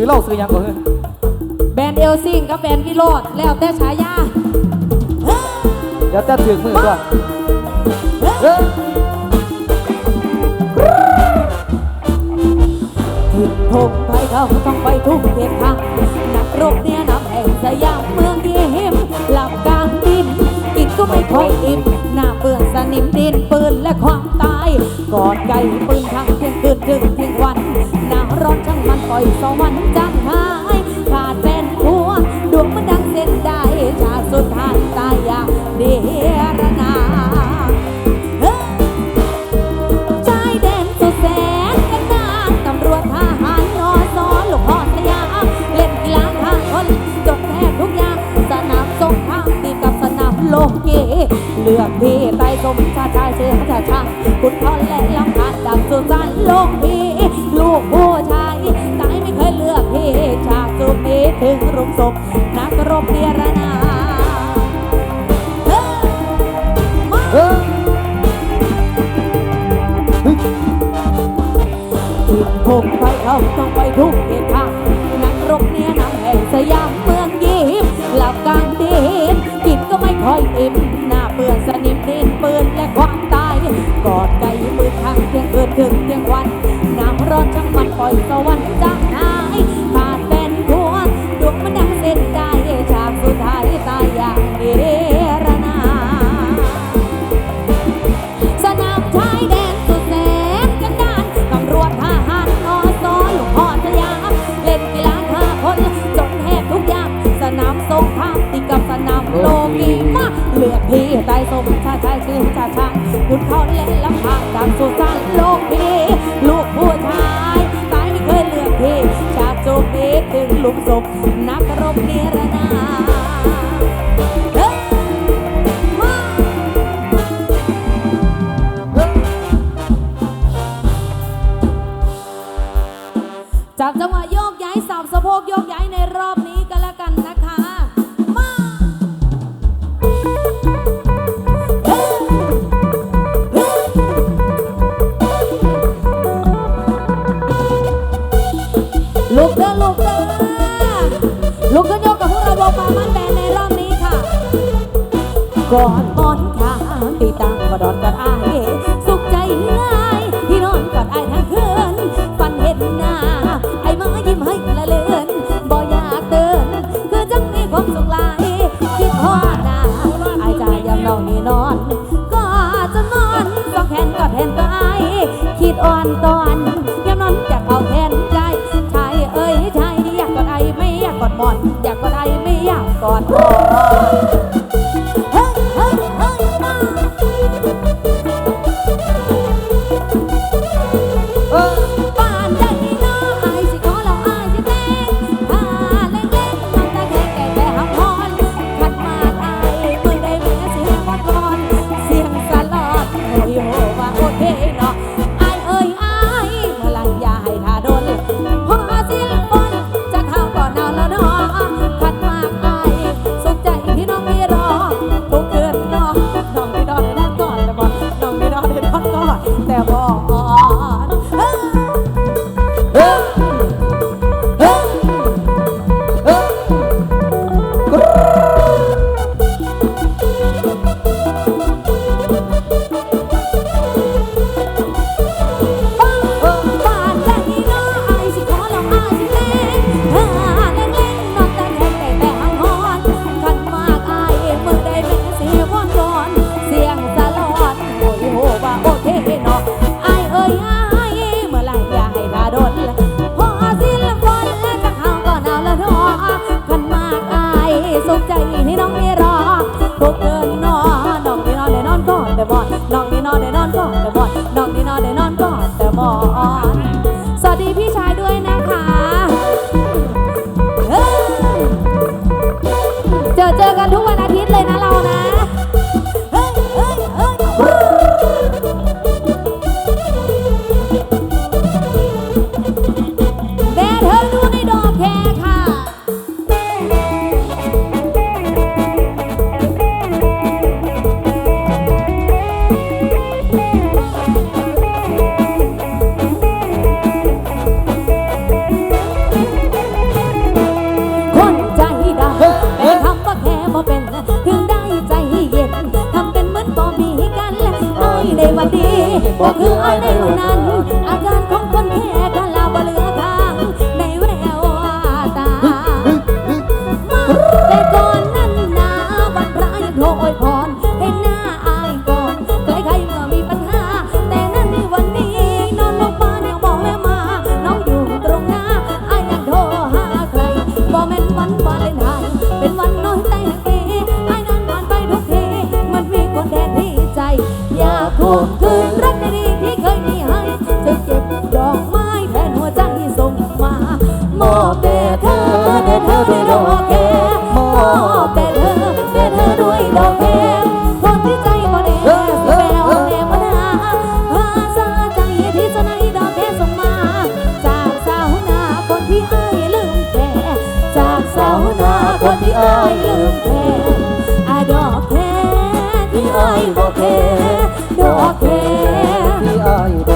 ซื้อเหล้าซื้อหยังก็เฮ้ยแบรนด์เอลซิงกับแบรนด์วิโรดแล้วแต่ฉายาเดี๋ยวจะถึงมือด้วยเออทิดพงไปเขาต้องไปทุกเขตทางนักรบเนี่ยนำแห่งสยามเมืองที่หิมหลับกลางดินกินก็ไม่ค่อยอิ่มหน้าเปื้อนสนิมดินปืนและความตายกอดไก่ปืนทั้งเที่ยงคืนถึง ช่างมันปล่อยสวรรค์จังหายขาดแฟนผัวดวงมันดังเส้นได้ชาสุดท้ายตายาเดียรนาเฮ้ยชายแดนสุดแสนกันดานตำรวจทหารนอสอนลูกพ่อสยามเล่นกีฬาทางคนจบแทบทุกอย่างสนามสงครามตีกับสนามโลกเกเลือกพี่ไต่สมชาชายเสือชาชาคุณพ่อและลำพันดังสุสานโลกพี่ ถึงรุมศพนักรบเรียรนาเฮ้ยมาเออทิดพงไปเขาต้องไปทุกเหตุการณ์นักรบเนี่ยนำ ก่อนอ่อนขาตีตังกอดอนกอดอายสุขใจง่ายที่นอนกอดอายทั้งคืนฝันเห็นหน้าไอ้มายิ้มให้ละเลือนบ่อยากเตือนคือจังมีความสุขหลายคิดพอหน้าอายใจยังนองนี่นอนก็จะนอนสองแขนกอดแทนกายคิดอ่อนตอ ใจนี่ ในวันนี้บอกคืออ้ายในวันนั้น ที่อ้ายลืมแค่จากสาวนาคนที่อ้ายลืมแค่อาดอกแค่ที่อ้ายบ่แค่ดอกแค่ที่อาย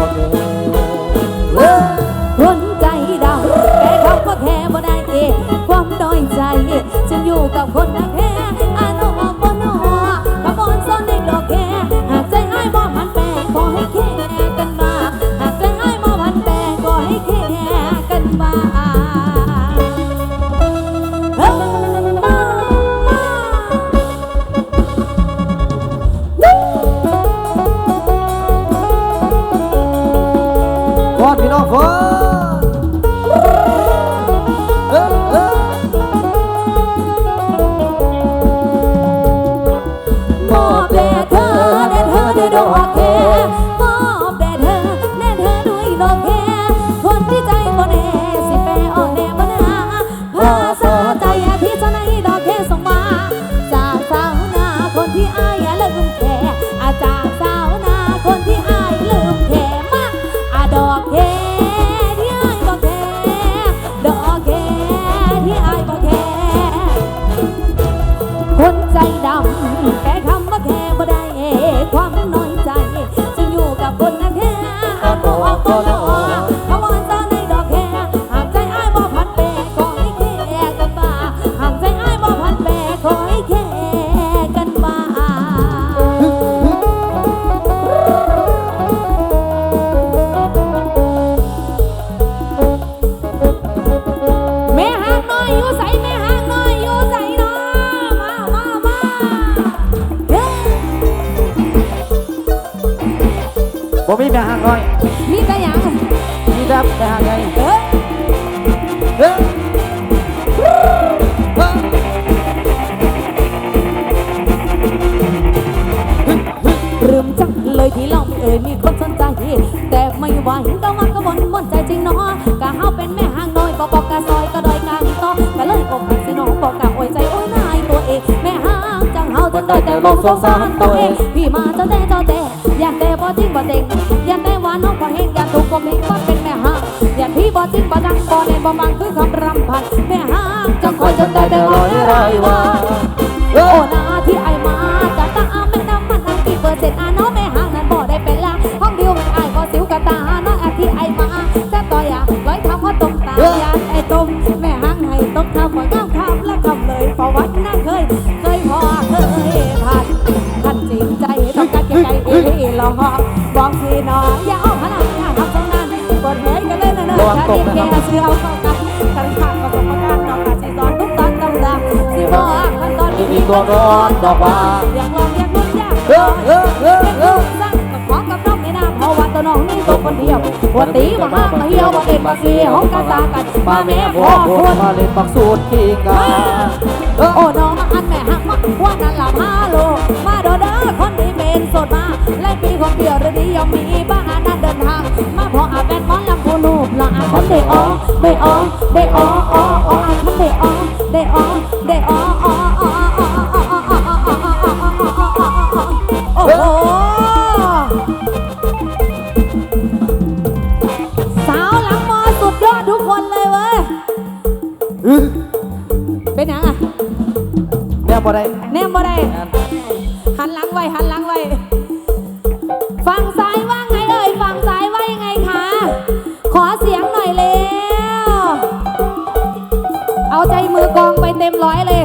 บ่มีแม่ห่างน้อย มีแต่หยังมีแต่แม่ห่างใหญ่เอ้ยเฮ้ยเฮ้ยลืมจังเลยที่เราไม่เอ่ยมีคนสนใจแต่ไม่ไหวก็ว่าก็บนบนใจจริงเนาะกะเฮาเป็นแม่ห้างน้อยบอกบอกกะซอยก็ดอยกลางต่อก็เลยอกหักสิน้องบอกกะโอยใจโอ้ยนายตัวเองแม่ห้างจังเฮาจนได้แต่ลงสงสารตัวเองพี่มาเจ้าแต่เจ้าแต่อยากแต่บ่จริงบ่เต็ง บ่มีว่าเป็นแม่ห้างอย่าที่บ่จริงบ่ดังบ่ในบ่มังคือคำรำพันแม่ห้างจังคอยจนได้แต่ร้อยร้อยว่า กันเลยนะเนะถ้าเด็กแก่เสือเอาเข้ากันกันขาดประสบการณ์น้องอาจสิสอนทุกตอนตำราสิบอกขั้นตอนมีมีตัวร้อนบอกว่าอยากลองอยากลุ้นอยากเออเออเออเออสั่งกับของกับน้องในน้ำเพราะว่าตัวน้องนี่ตัวคนเดียววันตีมาห้ามาเหี่ยวมาเป็นมาเสียของกันตากันมาแม่พ่ออคนมาเล่นปักสูตรขี้กาเออโอ้น้องมาอันแม่หักมาว่านั่นละพาโลมาโดเด้อคนที่เป็นโสดมาและมีคนเดียวหรือดียอม ดออไดออเดออออ ต็มร้อยเลย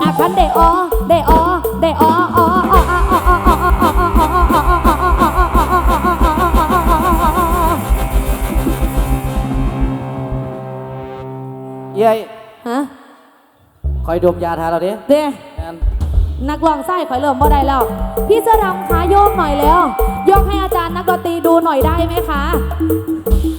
อะคันเดออเดออเดออออออเย้ยฮะคอยดมยาทาเราดิเด้แม่นนักร้องไส้ข่อยเริ่มบ่ได้แล้ว พี่เสื้อดำขาโยกหน่อยแล้ว ยกให้อาจารย์นักดนตรีดูหน่อยได้ไหมคะ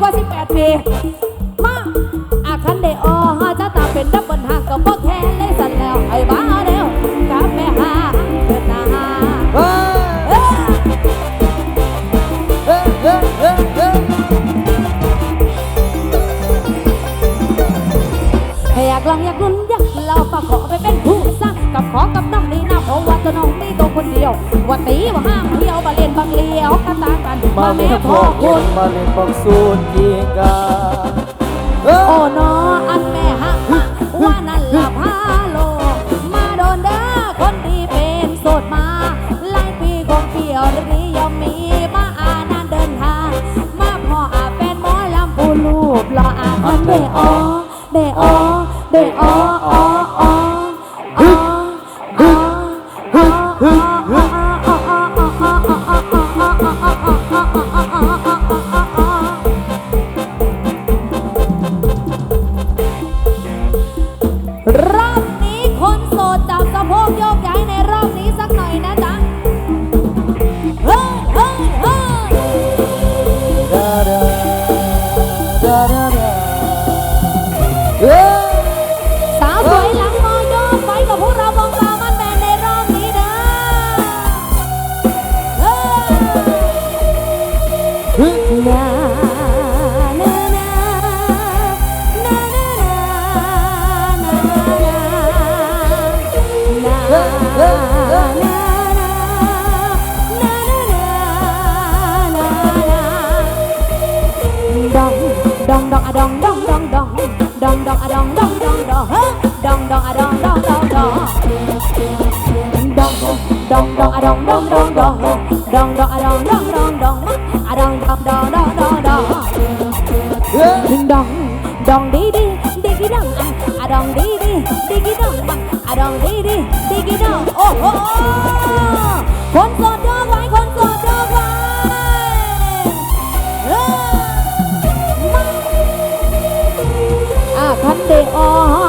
กว่า 18 ปี มาอาคันเดออจะตาเป็นดับเบิลหางกับพ่แค่เลยสั่นแล้ว ไอ้บ้าเดียวกับแม่หาเกิดนาเฮ้ยเอ้ยเฮ้ยเฮ้ยเฮ้ยเฮ้ยอยากลองอยากลุ้นอยากเราฝากขอไปเป็นผู้สร้าง กับขอกับน้องนี่นะเพราะว่าตัวน้องนี่ตัวคนเดียวว่าตีว่าห้ามเที่ยวบาเล่นบางเลี้ยวกันตากันมามาเล่แม่นพ่พ่ออคุคุณณมาเล่นบักสูตรกีกาเฮ้ยโอ้นออันแม่ฮักมาว่านั่นละพาโลมาโดนเด้อคนดีเป็นโสดมาหลายปีคงเปลี่ยวหรือยอมมีมาอานานเดินทางมาพ่ออาเป็นหมอลำปูรูปรออาคนเดออเดออเดออออ เฮ้ยนานานา ดองดองดองอะดองดองดองดองดองดองอะดองดองดองดองเฮ้ยดองดองอะดองดองดองดองดองดองดองอะดองดองดองดองดองดองอะดองดองดองดองอะดองดองดองดองดองดองเฮ้ยดึงดองดองดีดีดีกีดองอะอะดองดีดีดีกีดองบังอะดองดีดีดีกีดองโอ้โหคนโสดยกไว้คนโสดยกไว้เอ้ยมาอะคันเดอ